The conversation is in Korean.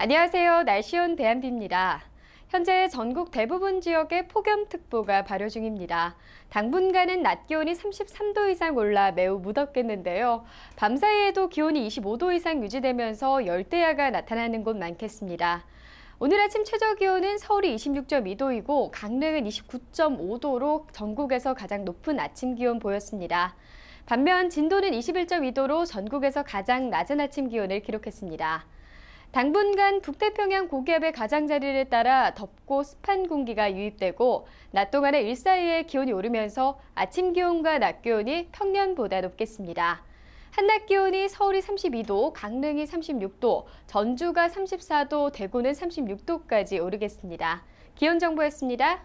안녕하세요. 날씨온 대한비입니다. 현재 전국 대부분 지역에 폭염특보가 발효 중입니다. 당분간은 낮 기온이 33도 이상 올라 매우 무덥겠는데요. 밤사이에도 기온이 25도 이상 유지되면서 열대야가 나타나는 곳 많겠습니다. 오늘 아침 최저 기온은 서울이 26.2도이고 강릉은 29.5도로 전국에서 가장 높은 아침 기온 보였습니다. 반면 진도는 21.2도로 전국에서 가장 낮은 아침 기온을 기록했습니다. 당분간 북태평양 고기압의 가장자리를 따라 덥고 습한 공기가 유입되고 낮 동안에 일사이에 기온이 오르면서 아침 기온과 낮 기온이 평년보다 높겠습니다. 한낮 기온이 서울이 32도, 강릉이 36도, 전주가 34도, 대구는 36도까지 오르겠습니다. 기온 정보였습니다.